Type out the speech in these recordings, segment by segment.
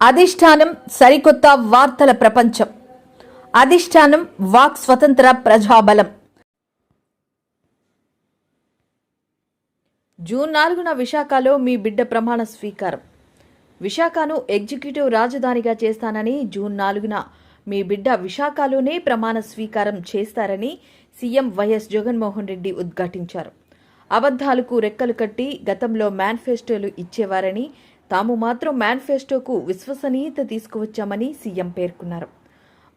అధిష్టానం సరికొత్త వార్తల ప్రపంచం. అధిష్టానం వాక్ స్వతంత్ర ప్రజాబలం. జూన్ నాలుగున విశాఖలో మీ బిడ్డ ప్రమాణ స్వీకారం. విశాఖను ఎగ్జిక్యూటివ్ రాజధానిగా చేస్తానని జూన్ నాలుగున మీ బిడ్డ విశాఖలోనే ప్రమాణ స్వీకారం చేస్తారని సీఎం వైఎస్ జగన్మోహన్ రెడ్డి ఉద్ఘాటించారు. అబద్ధాలకు రెక్కలు కట్టి గతంలో మేనిఫెస్టోలు ఇచ్చేవారని తాము మాత్రం మేనిఫెస్టోకు విశ్వసనీయత తీసుకువచ్చామని సీఎం పేర్కొన్నారు.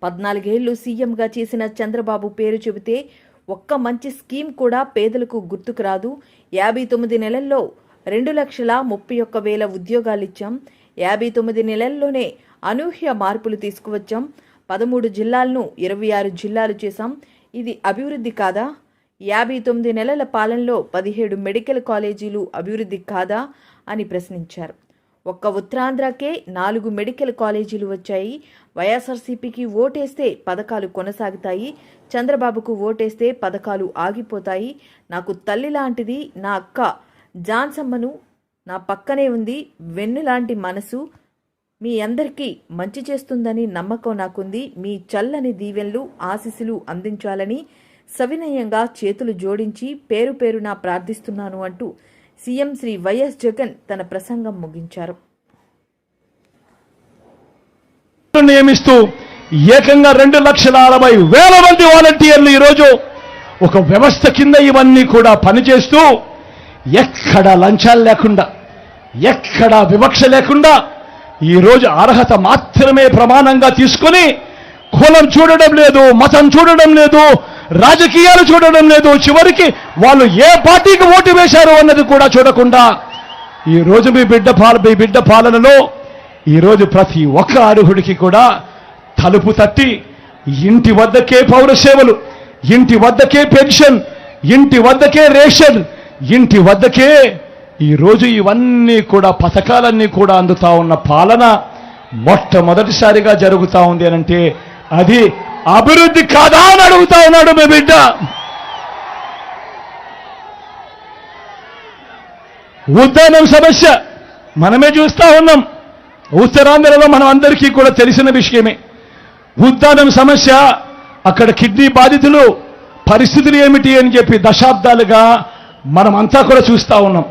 పద్నాలుగేళ్ళు సీఎంగా చేసిన చంద్రబాబు పేరు చెబితే ఒక్క మంచి స్కీమ్ కూడా పేదలకు గుర్తుకు రాదు. యాభై తొమ్మిది నెలల్లో రెండు లక్షల ముప్పై ఒక్క వేల ఉద్యోగాలిచ్చాం. యాభై తొమ్మిది నెలల్లోనే అనూహ్య మార్పులు తీసుకువచ్చాం. పదమూడు జిల్లాలను ఇరవై ఆరు జిల్లాలు చేశాం. ఇది అభివృద్ధి కాదా? యాభై తొమ్మిది నెలల పాలనలో పదిహేడు మెడికల్ కాలేజీలు అభివృద్ధి కాదా? అని ప్రశ్నించారు. ఒక్క ఉత్తరాంధ్రకే నాలుగు మెడికల్ కాలేజీలు వచ్చాయి. వైఎస్ఆర్సీపీకి ఓటేస్తే పథకాలు కొనసాగుతాయి. చంద్రబాబుకు ఓటేస్తే పథకాలు ఆగిపోతాయి. నాకు తల్లి లాంటిది నా అక్క. జాన్సమ్మను నా పక్కనే ఉంది వెన్ను లాంటి మనసు. మీ అందరికీ మంచి చేస్తుందని నమ్మకం నాకుంది. మీ చల్లని దీవెన్లు ఆశీస్సులు అందించాలని సవినయంగా చేతులు జోడించి పేరు పేరున ప్రార్థిస్తున్నాను అంటూ సీఎం శ్రీ వైఎస్ జగన్ తన ప్రసంగం ముగించారు. నియమిస్తూ ఏకంగా రెండు లక్షల అరవై వేల మంది వాలంటీర్లు ఈరోజు ఒక వ్యవస్థ కింద ఇవన్నీ కూడా పనిచేస్తూ ఎక్కడ లంచాలు లేకుండా ఎక్కడ వివక్ష లేకుండా ఈరోజు అర్హత మాత్రమే ప్రమాణంగా తీసుకొని కులం చూడడం లేదు మతం చూడడం లేదు రాజకీయాలు చూడడం లేదు. చివరికి వాళ్ళు ఏ పార్టీకి ఓటు వేశారు అన్నది కూడా చూడకుండా ఈ రోజు మీ బిడ్డ పాల మీ బిడ్డ పాలనలో ఈరోజు ప్రతి ఒక్క అర్హుడికి కూడా తలుపు తట్టి ఇంటి వద్దకే పౌర సేవలు ఇంటి వద్దకే పెన్షన్ ఇంటి వద్దకే రేషన్ ఇంటి వద్దకే ఈరోజు ఇవన్నీ కూడా పథకాలన్నీ కూడా అందుతా ఉన్న పాలన మొట్టమొదటిసారిగా జరుగుతూ ఉంది అనంటే అది అభివృద్ధి కాదా అని అడుగుతా ఉన్నాడు మీ బిడ్డ. ఉద్దానం సమస్య. మనమే చూస్తా ఉన్నాం. ఉత్తరాంధ్రలో మనం అందరికీ కూడా తెలిసిన విషయమే. ఉద్దానం సమస్య అక్కడ కిడ్నీ బాధితులు పరిస్థితులు ఏమిటి అని చెప్పి దశాబ్దాలుగా మనం అంతా కూడా చూస్తా ఉన్నాం.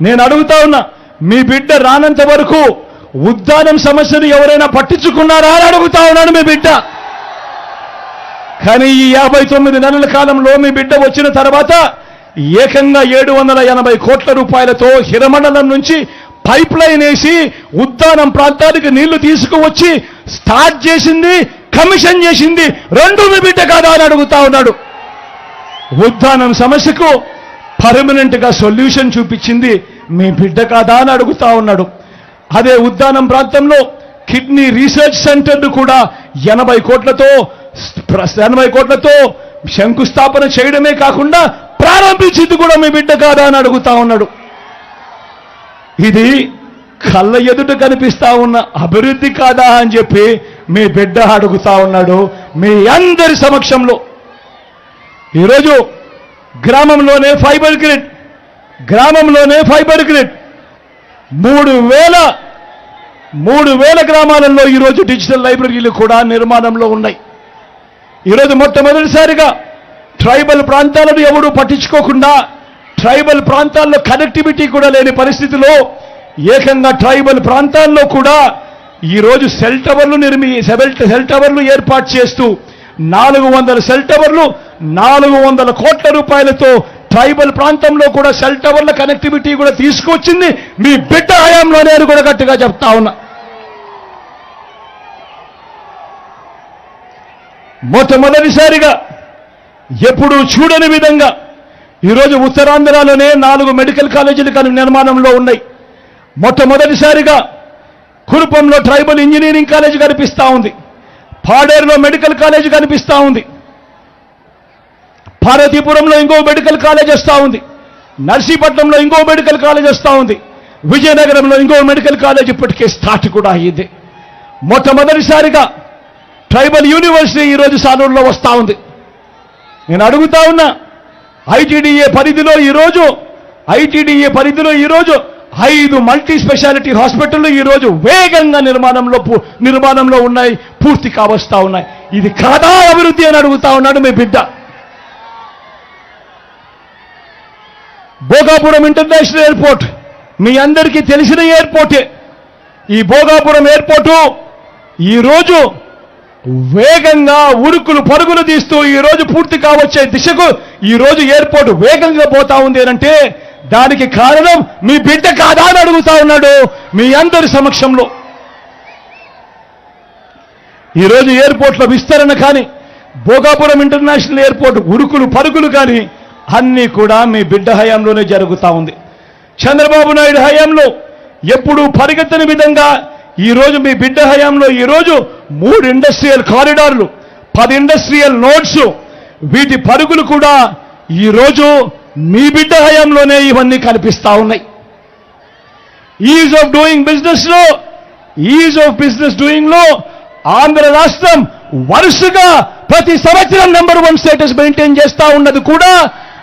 నేను అడుగుతా ఉన్నా మీ బిడ్డ రానంత వరకు ఉద్దానం సమస్యను ఎవరైనా పట్టించుకున్నారా అని అడుగుతా ఉన్నాను మీ బిడ్డ. కానీ ఈ యాభై తొమ్మిది నెలల కాలంలో మీ బిడ్డ వచ్చిన తర్వాత ఏకంగా ఏడు వందల ఎనభై కోట్ల రూపాయలతో హిరమండలం నుంచి పైప్ లైన్ వేసి ఉద్దానం ప్రాంతానికి నీళ్ళు తీసుకువచ్చి స్టార్ట్ చేసింది కమిషన్ చేసింది. రెండు మీ బిడ్డ కాదా అని అడుగుతా ఉన్నాడు. ఉద్దానం సమస్యకు పర్మనెంట్గా సొల్యూషన్ చూపించింది మీ బిడ్డ కాదా అని అడుగుతా ఉన్నాడు. అదే ఉద్దానం ప్రాంతంలో కిడ్నీ రీసెర్చ్ సెంటర్ కూడా ఎనభై కోట్లతో ఎనభై కోట్లతో శంకుస్థాపన చేయడమే కాకుండా ప్రారంభించింది కూడా మీ బిడ్డ కాదా అని అడుగుతా ఉన్నాడు. ఇది కళ్ళ ఎదుట కనిపిస్తా ఉన్న అభివృద్ధి కాదా అని చెప్పి మీ బిడ్డ అడుగుతా ఉన్నాడు మీ అందరి సమక్షంలో. ఈరోజు గ్రామంలోనే ఫైబర్ గ్రిడ్ గ్రామంలోనే ఫైబర్ గ్రిడ్. మూడు వేల మూడు వేల గ్రామాలలో ఈరోజు డిజిటల్ లైబ్రరీలు కూడా నిర్మాణంలో ఉన్నాయి. ఈరోజు మొట్టమొదటిసారిగా ట్రైబల్ ప్రాంతాలను ఎవరూ పట్టించుకోకుండా ట్రైబల్ ప్రాంతాల్లో కనెక్టివిటీ కూడా లేని పరిస్థితిలో ఏకంగా ట్రైబల్ ప్రాంతాల్లో కూడా ఈరోజు సెల్ టవర్లు నిర్మి సెల్ సెల్ టవర్లు ఏర్పాటు చేస్తూ నాలుగు వందల సెల్ టవర్లు నాలుగు వందల కోట్ల రూపాయలతో ట్రైబల్ ప్రాంతంలో కూడా సెల్ టవర్ల కనెక్టివిటీ కూడా తీసుకొచ్చింది. మీ బిడ్డ హయాంలోనే అని కూడా గట్టిగా చెప్తా ఉన్నా. మొట్టమొదటిసారిగా ఎప్పుడు చూడని విధంగా ఈరోజు ఉత్తరాంధ్రలోనే నాలుగు మెడికల్ కాలేజీలు కానీ నిర్మాణంలో ఉన్నాయి. మొట్టమొదటిసారిగా కురుపంలో ట్రైబల్ ఇంజనీరింగ్ కాలేజ్ కనిపిస్తూ ఉంది. పాడేరులో మెడికల్ కాలేజ్ కనిపిస్తూ ఉంది. పార్వతీపురంలో ఇంకో మెడికల్ కాలేజ్ వస్తూ ఉంది. నర్సీపట్నంలో ఇంకో మెడికల్ కాలేజ్ వస్తూ ఉంది. విజయనగరంలో ఇంకో మెడికల్ కాలేజ్ ఇప్పటికే స్టార్ట్ కూడా అయ్యింది మొట్టమొదటిసారిగా ట్రైబల్ యూనివర్సిటీ ఈరోజు సాలూరులో వస్తూ ఉంది. నేను అడుగుతా ఉన్నా ఐటీడీఏ పరిధిలో ఈరోజు ఐటీడీఏ పరిధిలో ఈరోజు ఐదు మల్టీ స్పెషాలిటీ హాస్పిటల్ ఈ రోజు వేగంగా నిర్మాణంలో పూ- నిర్మాణంలో ఉన్నాయి పూర్తి కావస్తా ఉన్నాయి. ఇది కాదా అభివృద్ధి అని అడుగుతా ఉన్నాడు మీ బిడ్డ. భోగాపురం ఇంటర్నేషనల్ ఎయిర్పోర్ట్ మీ అందరికీ తెలిసిన ఎయిర్పోర్టే. ఈ భోగాపురం ఎయిర్పోర్టు ఈరోజు వేగంగా ఉరుకులు పరుగులు తీస్తూ ఈ రోజు పూర్తి కావచ్చే దిశకు ఈ రోజు ఎయిర్పోర్ట్ వేగంగా పోతా ఉంది అంటే దానికి కారణం మీ బిడ్డ కాదా అని అడుగుతా ఉన్నాడు మీ అందరి సమక్షంలో. ఈరోజు ఎయిర్పోర్ట్లో విస్తరణ కానీ భోగాపురం ఇంటర్నేషనల్ ఎయిర్పోర్ట్ ఉరుకులు పరుగులు కానీ అన్నీ కూడా మీ బిడ్డ హయాంలోనే జరుగుతా ఉంది. చంద్రబాబు నాయుడు హయాంలో ఎప్పుడూ పరిగెత్తని విధంగా ఈ రోజు మీ బిడ్డ హయాంలో ఈరోజు మూడు ఇండస్ట్రియల్ కారిడార్లు పది ఇండస్ట్రియల్ నోట్స్ వీటి పరుగులు కూడా ఈ రోజు మీ బిడ్డ హయాంలోనే ఇవన్నీ కనిపిస్తా ఉన్నాయి. ఈజ్ ఆఫ్ డూయింగ్ బిజినెస్లో ఈజ్ ఆఫ్ బిజినెస్ డూయింగ్లో ఆంధ్ర రాష్ట్రం వరుసగా ప్రతి సంవత్సరం నెంబర్ వన్ స్టేటస్ మెయింటైన్ చేస్తా ఉన్నది కూడా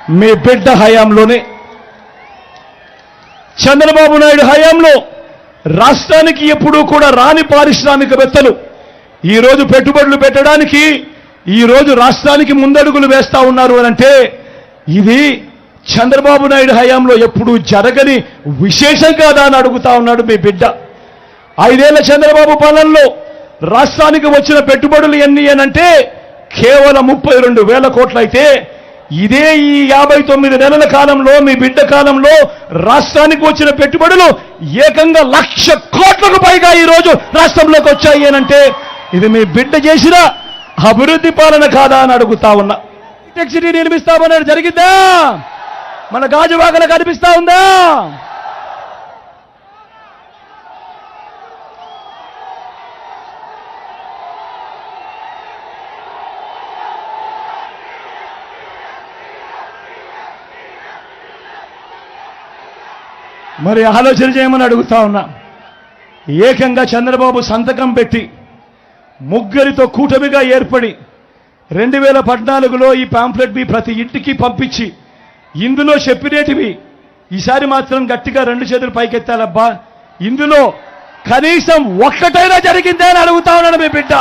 మీ బిడ్డ హయాంలోనే. చంద్రబాబు నాయుడు హయాంలో రాష్ట్రానికి ఎప్పుడూ కూడా రాని పారిశ్రామికవేత్తలు ఈరోజు పెట్టుబడులు పెట్టడానికి ఈరోజు రాష్ట్రానికి ముందడుగులు వేస్తా ఉన్నారు అని అంటే ఇది చంద్రబాబు నాయుడు హయాంలో ఎప్పుడూ జరగని విశేషం కాదా అని అడుగుతా ఉన్నాడు మీ బిడ్డ. ఐదేళ్ళ చంద్రబాబు పాలనలో రాష్ట్రానికి వచ్చిన పెట్టుబడులు ఎన్ని అనంటే కేవలం ముప్పై రెండు వేల కోట్లయితే ఇదే ఈ యాభై తొమ్మిది నెలల కాలంలో మీ బిడ్డ కాలంలో రాష్ట్రానికి వచ్చిన పెట్టుబడులు ఏకంగా లక్ష కోట్లకు పైగా ఈ రోజు రాష్ట్రంలోకి వచ్చాయి అనంటే ఇది మీ బిడ్డ చేసిన అభివృద్ధి పాలన కాదా అని అడుగుతా ఉన్నా. టెక్ సిటీ నిర్మిస్తామన్నాడు జరిగిందా? మన గాజువాకలు కనిపిస్తా ఉందా? మరి ఆలోచన చేయమని అడుగుతా ఉన్నా. ఏకంగా చంద్రబాబు సంతకం పెట్టి ముగ్గురితో కూటమిగా ఏర్పడి రెండు వేల పద్నాలుగులో ఈ పాంప్లెట్ని ప్రతి ఇంటికి పంపించి ఇందులో చెప్పినేటివి ఈసారి మాత్రం గట్టిగా రెండు చేతులు పైకెత్తాలబ్బా. ఇందులో కనీసం ఒక్కటైనా జరిగిందే అని అడుగుతా ఉన్నాడు మీ బిడ్డ.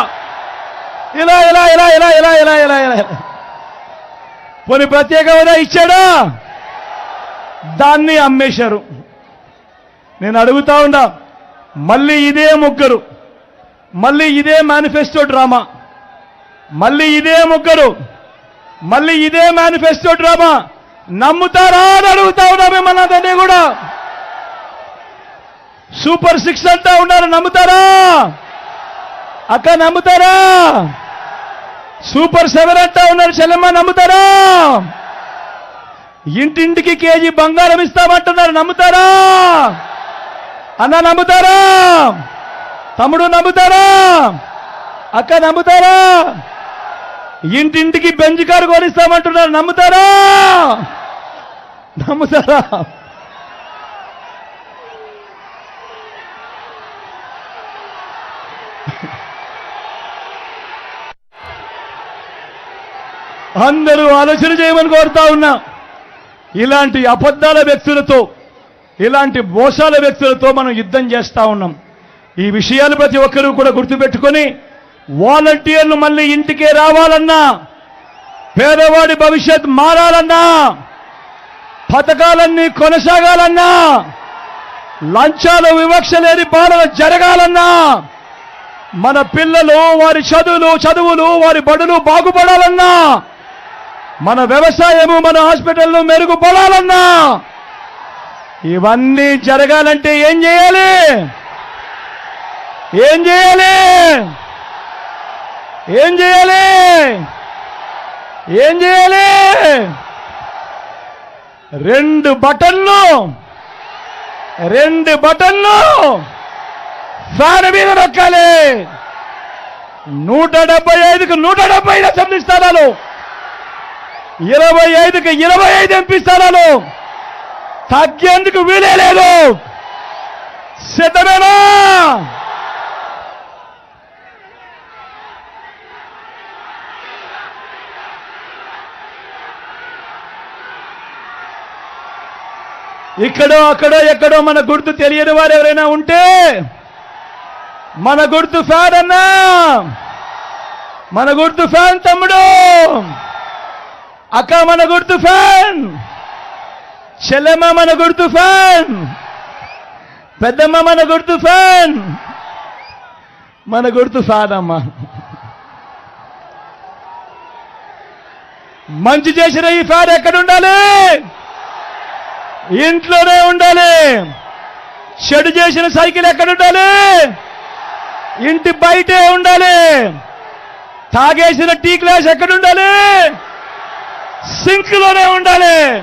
ఇలా ఇలా ఇలా ఇలా ఇలా ఇలా ఇలా ఇలా. పోనీ ప్రత్యేక హోదా ఇచ్చాడా? దాన్ని అమ్మేశారు. నేను అడుగుతా ఉండా మళ్ళీ ఇదే ముగ్గురు మళ్ళీ ఇదే మేనిఫెస్టో డ్రామా మళ్ళీ ఇదే ముగ్గురు మళ్ళీ ఇదే మేనిఫెస్టో డ్రామా నమ్ముతారా అని అడుగుతా ఉన్నా మిమ్మల్ని అతన్ని కూడా. సూపర్ సిక్స్ అంటా ఉన్నారు నమ్ముతారా? అక్క నమ్ముతారా? సూపర్ సెవెన్ అంటా ఉన్నారు చెల్లెమ్మ నమ్ముతారా? ఇంటింటికి కేజీ బంగారం ఇస్తామంటున్నారు నమ్ముతారా? అన్న నమ్ముతారా? తమ్ముడు నమ్ముతారా? అక్క నమ్ముతారా? ఇంటింటికి బెంచ్ కారు కొనిస్తామంటున్నారు నమ్ముతారా? నమ్ముతారా? అందరూ ఆలోచన చేయమని కోరుతా ఉన్నా. ఇలాంటి అబద్ధాల వ్యక్తులతో ఇలాంటి మోసాల వ్యక్తులతో మనం యుద్ధం చేస్తూ ఉన్నాం. ఈ విషయాలు ప్రతి ఒక్కరూ కూడా గుర్తుపెట్టుకొని వాలంటీర్లు మళ్ళీ ఇంటికే రావాలన్నా పేదవాడి భవిష్యత్ మారాలన్నా పథకాలన్నీ కొనసాగాలన్నా లంచాలు వివక్ష లేని పాలన జరగాలన్నా మన పిల్లలు వారి చదువులు చదువులు వారి బడులు బాగుపడాలన్నా మన వ్యవసాయము మన హాస్పిటల్ను మెరుగుపడాలన్నా ఇవన్నీ జరగాలంటే ఏం చేయాలి? ఏం చేయాలి? ఏం చేయాలి? ఏం చేయాలి? రెండు బటన్లు రెండు బటన్లు ఫ్యాన్ మీద నొక్కాలి. నూట డెబ్బై ఐదుకు నూట డెబ్బై ఐదు అసెంబ్లీ స్థానాలు. ఇరవై ఐదుకి ఇరవై ఐదు ఎంపీ స్థానాలు. తగ్గేందుకు వీలే లేదు. సిద్ధమేనా? ఇక్కడో అక్కడో ఎక్కడో మన గుర్తు తెలియని వారు ఎవరైనా ఉంటే మన గుర్తు ఫ్యాన్ అన్నా. మన గుర్తు ఫ్యాన్ తమ్ముడు. అక్క మన గుర్తు ఫ్యాన్. చెల్లెమ్మ మన గుర్తు ఫ్యాన్. పెద్దమ్మ మన గుర్తు ఫ్యాన్. మన గుర్తు ఫ్యాన్ అమ్మ మంచి చేసిన ఈ ఫ్యాన్ ఎక్కడ ఉండాలి? ఇంట్లోనే ఉండాలి. చెడు చేసిన సైకిల్ ఎక్కడ ఉండాలి? ఇంటి బయటే ఉండాలి. తాగేసిన టీ గ్లాస్ ఎక్కడ ఉండాలి? సింక్లోనే ఉండాలి.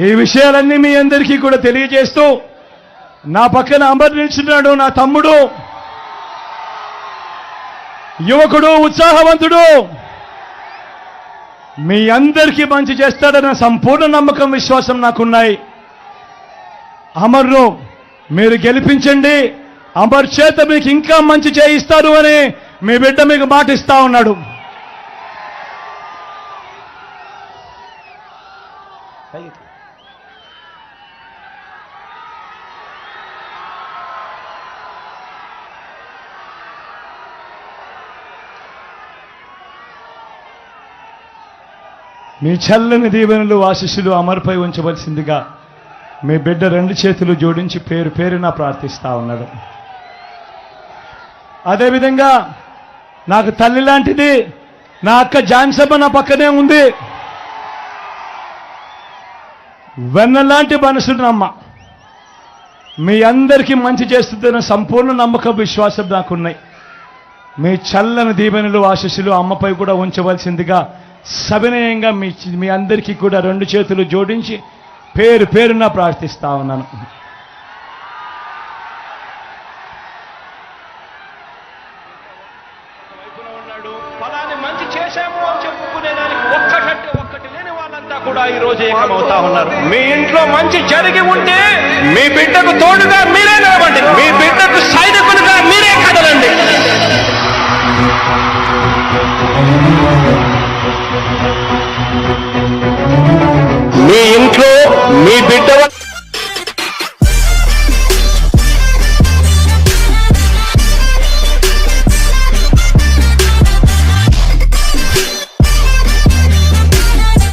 ఈ విషయాలన్నీ మీ అందరికీ కూడా తెలియజేస్తూ నా పక్కన అమర్ నిల్చున్నాడు నా తమ్ముడు. యువకుడు ఉత్సాహవంతుడు. మీ అందరికీ మంచి చేస్తాడన్న సంపూర్ణ నమ్మకం విశ్వాసం నాకున్నాయి. అమర్ను మీరు గెలిపించండి. అమర్ చేత మీకు ఇంకా మంచి చేయిస్తారు అని మీ బిడ్డ మీకు మాట ఇస్తా ఉన్నాడు మీ చల్లని దీవెనలు ఆశీస్సులు అమర్పై ఉంచవలసిందిగా మీ బిడ్డ రెండు చేతులు జోడించి పేరు పేరున ప్రార్థిస్తా ఉన్నాడు. అదేవిధంగా నాకు తల్లి లాంటిది నా అక్క జాన్సభ నా పక్కనే ఉంది. వెన్నలాంటి మనసునమ్మ మీ అందరికీ మంచి చేస్తుందన్న సంపూర్ణ నమ్మకం విశ్వాసం నాకున్నాయి. మీ చల్లని దీవెనలు ఆశీస్సులు అమ్మపై కూడా ఉంచవలసిందిగా సవినయంగా మీ మీ అందరికీ కూడా రెండు చేతులు జోడించి పేరు పేరున ప్రార్థిస్తా ఉన్నాను. కూడా ఈ రోజు ఏకమవుతా ఉన్నారు. మీ ఇంట్లో మంచి జరిగి ఉంటే మీ బిడ్డకు తోడుగా మీరే